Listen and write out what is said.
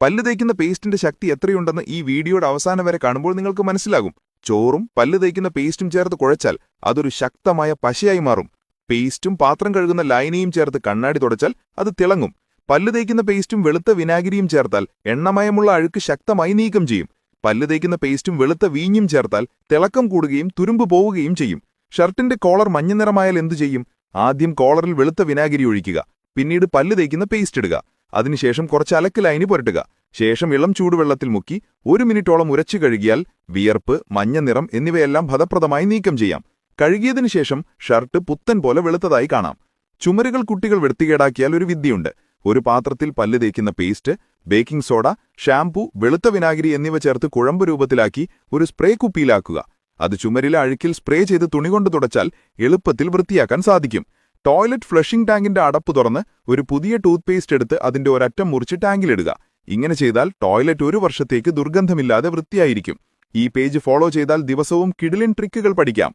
പല്ല് തേക്കുന്ന പേസ്റ്റിന്റെ ശക്തി എത്രയുണ്ടെന്ന് ഈ വീഡിയോയുടെ അവസാനം വരെ കാണുമ്പോൾ നിങ്ങൾക്ക് മനസ്സിലാകും. ചോറും പല്ല് തേക്കുന്ന പേസ്റ്റും ചേർത്ത് കുഴച്ചാൽ അതൊരു ശക്തമായ പശയായി മാറും. പേസ്റ്റും പാത്രം കഴുകുന്ന ലൈനിയും ചേർത്ത് കണ്ണാടി തുടച്ചാൽ അത് തിളങ്ങും. പല്ല് തേക്കുന്ന പേസ്റ്റും വെളുത്ത വിനാഗിരിയും ചേർത്താൽ എണ്ണമയമുള്ള അഴുക്ക് ശക്തമായി നീക്കം ചെയ്യും. പല്ല് തേക്കുന്ന പേസ്റ്റും വെളുത്ത വീഞ്ഞും ചേർത്താൽ തിളക്കം കൂടുകയും തുരുമ്പ് പോവുകയും ചെയ്യും. ഷർട്ടിന്റെ കോളർ മഞ്ഞ നിറമായാൽ എന്തു ചെയ്യും? ആദ്യം കോളറിൽ വെളുത്ത വിനാഗിരി ഒഴിക്കുക. പിന്നീട് പല്ല് തേക്കുന്ന പേസ്റ്റ് ഇടുക. അതിനുശേഷം കുറച്ച് അലക്ക് ലൈനി പുരട്ടുക. ശേഷം ഇളം ചൂടുവെള്ളത്തിൽ മുക്കി ഒരു മിനിറ്റോളം ഉരച്ചു കഴുകിയാൽ വിയർപ്പ് മഞ്ഞ നിറം എന്നിവയെല്ലാം ഫലപ്രദമായി നീക്കം ചെയ്യാം. കഴുകിയതിനു ശേഷം ഷർട്ട് പുത്തൻ പോലെ വെളുത്തതായി കാണാം. ചുമരുകൾ കുട്ടികൾ വൃത്തികേടാക്കിയാൽ ഒരു വിദ്യയുണ്ട്. ഒരു പാത്രത്തിൽ പല്ല് തേക്കുന്ന പേസ്റ്റ് ബേക്കിംഗ് സോഡ ഷാംപൂ വെളുത്ത വിനാഗിരി എന്നിവ ചേർത്ത് കുഴമ്പ് രൂപത്തിലാക്കി ഒരു സ്പ്രേ കുപ്പിയിലാക്കുക. അത് ചുമരിലെ അഴുക്കിൽ സ്പ്രേ ചെയ്ത് തുണികൊണ്ട് തുടച്ചാൽ എളുപ്പത്തിൽ വൃത്തിയാക്കാൻ സാധിക്കും. ടോയ്ലറ്റ് ഫ്ലഷിംഗ് ടാങ്കിന്റെ അടപ്പ് തുറന്ന് ഒരു പുതിയ ടൂത്ത് പേസ്റ്റ് എടുത്ത് അതിന്റെ ഒരറ്റം മുറിച്ച് ടാങ്കിലിടുക. ഇങ്ങനെ ചെയ്താൽ ടോയ്ലറ്റ് ഒരു വർഷത്തേക്ക് ദുർഗന്ധമില്ലാതെ വൃത്തിയായിരിക്കും. ഈ പേജ് ഫോളോ ചെയ്താൽ ദിവസവും കിടിലിൻ ട്രിക്കുകൾ പഠിക്കാം.